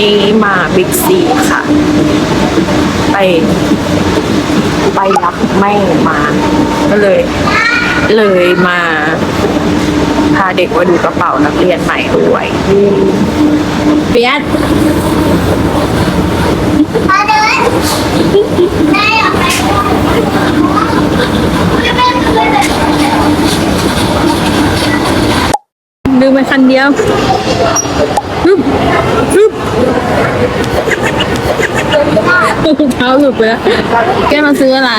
นี้มาบิ๊กซีค่ะ ไป ไปรับแม่มา ก็เลย เลยมา พาเด็กมาดูกระเป๋านักเรียนใหม่ด้วยเปียดมาเดินได้ออกไปไม่เป็นไม่เป็นดึงไปคันเดียว ฮึบฮึบเท้าหลุดไปแล้วแกมาซื้ออะไร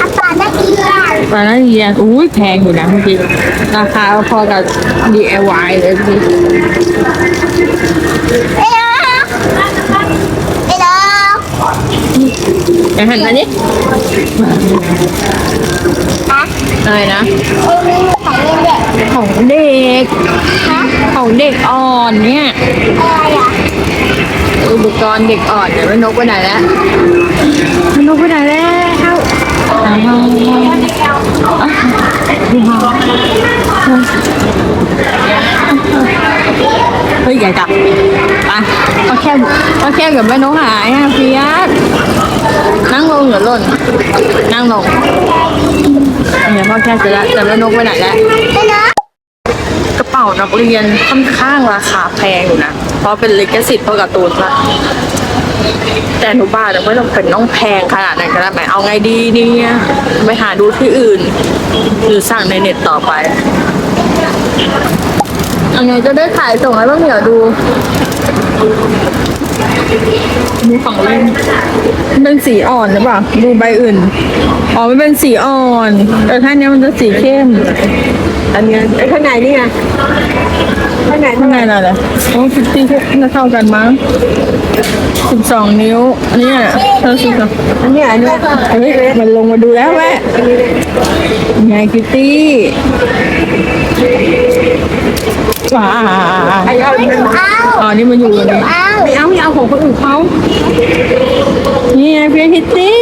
อาปาได้กินแล้วปลาหน้าเยียนอุ้ยแพงอยู่นะเมื่อกี้ราคาพอกับ DIY เลยพี่เอ้ยเอ้ยอย่าหันมาดิอะไรนะเอ้ยของเล่นเด็ก ของเด็กฮะของเด็กอ่อนเนี่ยอะไรอะอุปกรณ์เด็กอ่อนเนี่ยแม่นกไปไหนแล้วแม่นกไปไหนแล้วเฮ้ยใหญ่จับไปก็แค่ก็แค่กับแม่นกหายอะเพียสนั่งลงหรือหล่น นั่งลงเนี่ยพ่อแค่จะละแต่แม่นกไปไหนแล้ว เป๋านักเรียนค่อนข้างราคาแพงอยู่นะ เพราะเป็นลิขสิทธิ์พวกการ์ตูนละแต่อนุบาแต่ไม่จำเป็นต้องแพงขนาดนั้นก็ได้ไหมเอาไงดีเนี่ยไปหาดูที่อื่น หรือสั่งในเน็ตต่อไป เอาไงจะได้ถ่ายส่งให้ป้าเหมียวดูดูของเล่นมันเป็นสีอ่อนหรือเปล่าดูใบอื่น อ๋อมันเป็นสีอ่อน แต่ถ้าเนี้ยมันจะสีเข้ม อันเนี้ยไอ้ข้างในนี่ไงข้างในข้างในอะไรล่ะโอ้ฟิฟตี้น่าเท่ากันมั้งสิบสองนิ้ว อันนี้อะเท่าสิบสองอันเนี้ยอันเนี้ยเฮ้ยมันลงมาดูแล้วแม่ไงคิตตี้ ว้าไอ้เอามันเอาอ๋อนี่มันอยู่ตรงนี้เอาไม่เอาไม่เอาของคนอื่นเขานี่ไงเพียงคิตตี้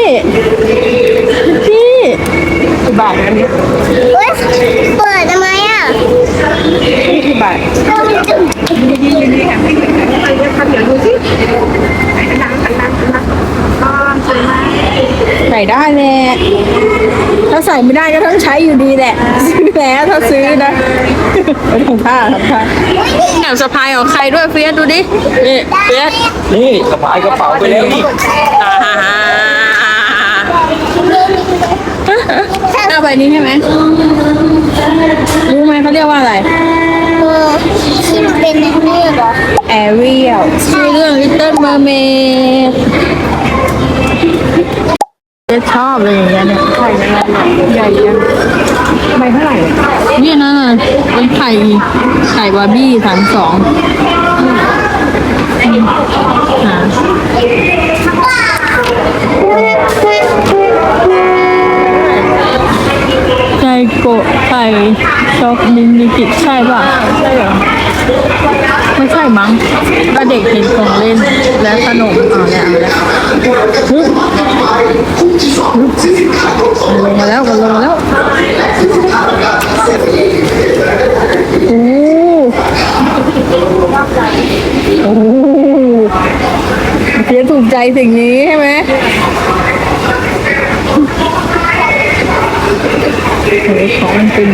คิตตี้กี่บาทอันเนี้ยเฮ้ยเปิดทำไมอะนี่กี่บาทต้องจุ่มดีดีดีค่ะไม่เป็นไรเดี๋ยวทำเดี๋ยวดูสิไหนอันนั้นอันนั้นอันนั้นอ๋อสวยมาก ใส่ได้แหละถ้าใส่ไม่ได้ก็ต้องใช้อยู่ดีแหละซื้อแล้วถ้าซื้อนะเป็นของผ้าของผ้าแอบสะพายของใครด้วยเฟียสดูดินี่เฟียสนี่สะพายกระเป๋าไปแล้วนี่เอาใบนี้ใช่ไหมรู้ไหมเขาเรียกว่าอะไรเออที่มันเป็นนี่เหรอ Ariel ชื่อเรื่อง Little Mermaid จะชอบเลยอย่างเงี้ยเนี่ยใหญ่ยังไงใหญ่ยังใบเท่าไหร่เนี่ยนะเป็นไข่ไข่บาร์บี้สามสองหาใจโกะไข่ช็อกมินิกิใช่ป่ะใช่เหรอไม่ใช่มั้งก็เด็กเห็นของเล่นและขนมอ่า ลงมาแล้วก็ลงมาแล้วโอ้โอ้เพียถูกใจสิ่งนี้ใช่ไหมโอ้ยของมันเป็น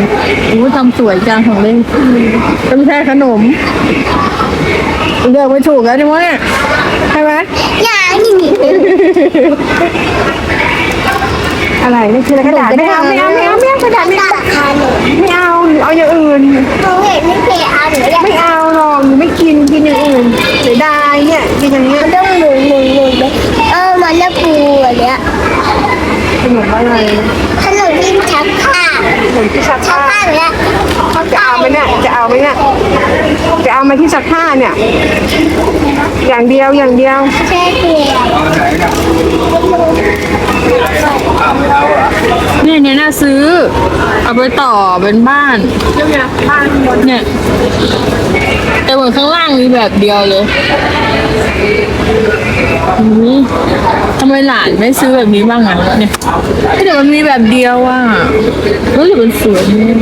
โอ้ทำสวยจังของเล่นก็ไม่ใช่ขนม เลือกไม่ถูกแล้วนี่วะเนี่ยใช่ไหม อย่างนี้อะไรนี่คืออะไรกระดาษไม่เอาไม่เอาไม่เอาไม่เอากระดาษไม่ตัเอาดขาหนูไม่เอาหนูเอาอย่างอื่นหนูเห็นไม่เคยเอาหนูอยากไม่เอาหรอกหนูไม่กินกินอย่างอื่นเสียดายเนี่ยกินอย่างเงี้ยมันต้องหมุนหมุนหมุนไปเออมันจะปูอะไรเนี้ยขนมอะไรขนมที่ชักผ้าขนมที่ซักชักผ้า ผ้าเนี้ยจะเอาไหมเนี่ยจะเอาไหมเนี่ยจะเอามาที่สักผ้าเนี่ย อย่างเดียวอย่างเดียวแช่เนี่ยเนี่ยน่าซื้อ เอาไปต่อเป็นบ้านเนี่ยบ้านเนี่ย แต่บนข้างล่างมีแบบเดียวเลยอืมทำไมหลานไม่ซื้อแบบนี้บ้างอะเนี่ยเดี๋ยวมันมีแบบเดียวอะรู้สึกมันสวยนี่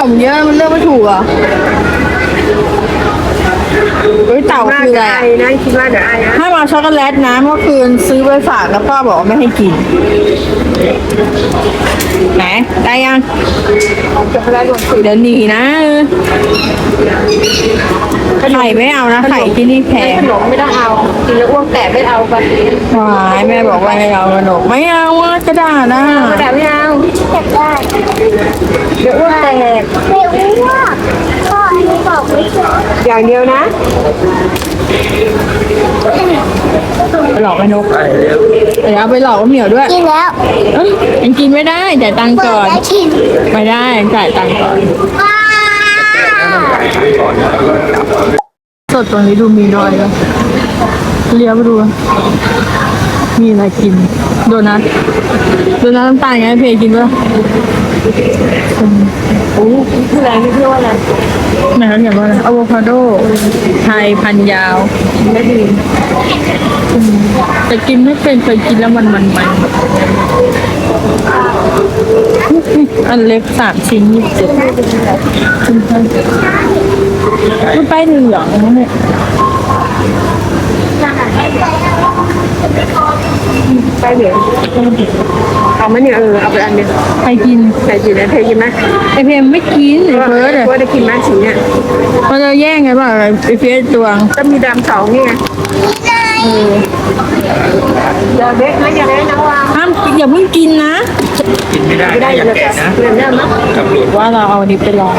นมเยอะมันเลือกไม่ถูกอะเฮ้ยเต่าน่าคือจะอะไรไอนะคิดว่าเดี๋ยวไอนะให้มาช็อกโกแลตนะเมื่อคืนซื้อไปฝากแล้วป้าบอกว่าไม่ให้กิน ไหนได้ยังช็อกโกแลตรสเดี๋ยวหนีนะไข่ไม่เอานะไข่ที่นี่แพงขนมไม่ต้องเอากินแล้วอ้วกแต่ไม่เอาไปหวายแม่บอกว่าให้เอาขนมไม่เอาว่ากระดาษนะ แต่ไม่เอา อยากได้ เดี๋ยวอ้วกแตกไม่อ้วกพ่ออันนี้บอกไม่ถูกอย่างเดียวนะไปหลอกไอ้นกไปเร็วเดี๋ยวเอาไปหลอกว่าเหมียวด้วยกินแล้วเอ้ยยังกินไม่ได้จ่ายตังค์เปิก่ดอน แล้วชิมไม่ได้จ่ายตังค์ก่อน ว้าวสดตรงนี้ดูมีน้อยแล้วเลี้ยวไปดู มีอะไรกิน โดนัท โดนัทน้ำตาลไงเพกินปะโอ้คืออะไรไม่เชื่อว่าอะไรไหนเขาเขียนว่าอะไรอะโวคาโด ไทยพันยาว ไม่ดีแต่กินไม่เป็นเคยกินแล้วมันมันมันอันเล็กสามชิ้นยี่สิบมันไปเหลืองนะเนี่ย ไปเดี๋ยวเอาไหมเนี่ยเออเอาไปอันเดียวใครกินใส่จีนแล้วเธอกินไหมไอเพมไม่กินไอเฟิร์สอะว่าได้กินไหมสีเนี่ยมันจะแย่งไงบ้างไอเฟิร์สตวงก็มีดำสองนี่ไงอย่าเด็กนะอย่าเด็กนะว่าห้ามอย่าเพิ่งกินนะกินไม่ได้ไม่ได้นะอย่าเลยแกะนะเรื่องนี้มั้งกับหลุดว่าเราเอาอันนี้ไปลอง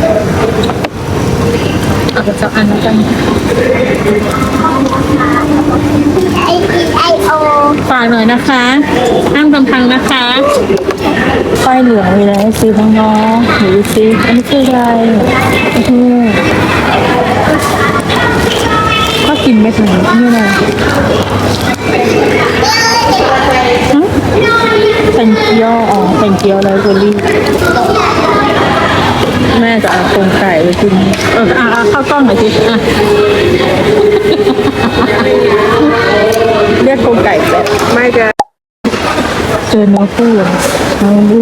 เอาไปสักอันแล้วกันไอพีไอโอฝากหน่อยนะคะห้ามกำพังนะคะป้ายเหลืองมีอะไรให้ซื้อบ้างเนาะหรือซื้ออันนี้คืออะไรอ้โหก็กินไม่ถึงนี่เลยเป็นเกี๊ยวอ๋อเป็นเกี๊ยวแล้วเบอร์รี่ แม่จะเอาโครงไก่ไปกินเอออะอะเข้าวกล้องหน่อยสิอะเรียกโครงไก่แบบไม่จะเจอเนื้อคู่เอาดู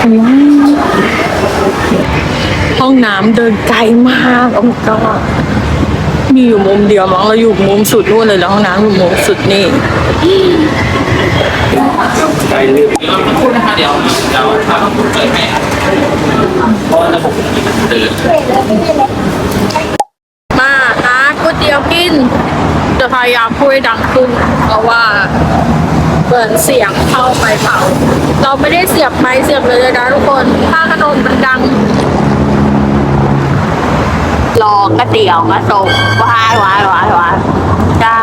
อะไรวห้องน้ำเดินไกลมากโอ้ก็มีอยู่มุมเดียวมั้งเราอยู่มุมสุดนู่นเลยแล้วห้องน้ำอยู่มุมสุดนี่ ไปเร็วพูดนะคะเดี๋ยวเราทำเปิดให้เพราะระบบมันเดินมาหาก๋วยเตี๋ยวกิน จะพยายามพูดให้ดังขึ้น เพราะว่าเปิดเสียงเข้าไปเผาเราไม่ได้เสียบไม้เสียบเลยนะทุกคนถ้าขนมมันดังรอกระเตี๋ยวกระตกวายวายวายวายจ้า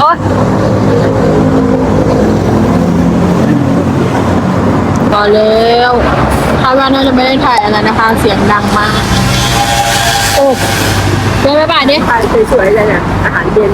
โอ๊ย ก็แล้วคาดว่าน่าจะไม่ได้ถ่ายอะไรนะคะ เสียงดังมาก โอ้เดินไปบ่ายดิถ่ายสวยๆเลยเนี่ยอาหารเย็น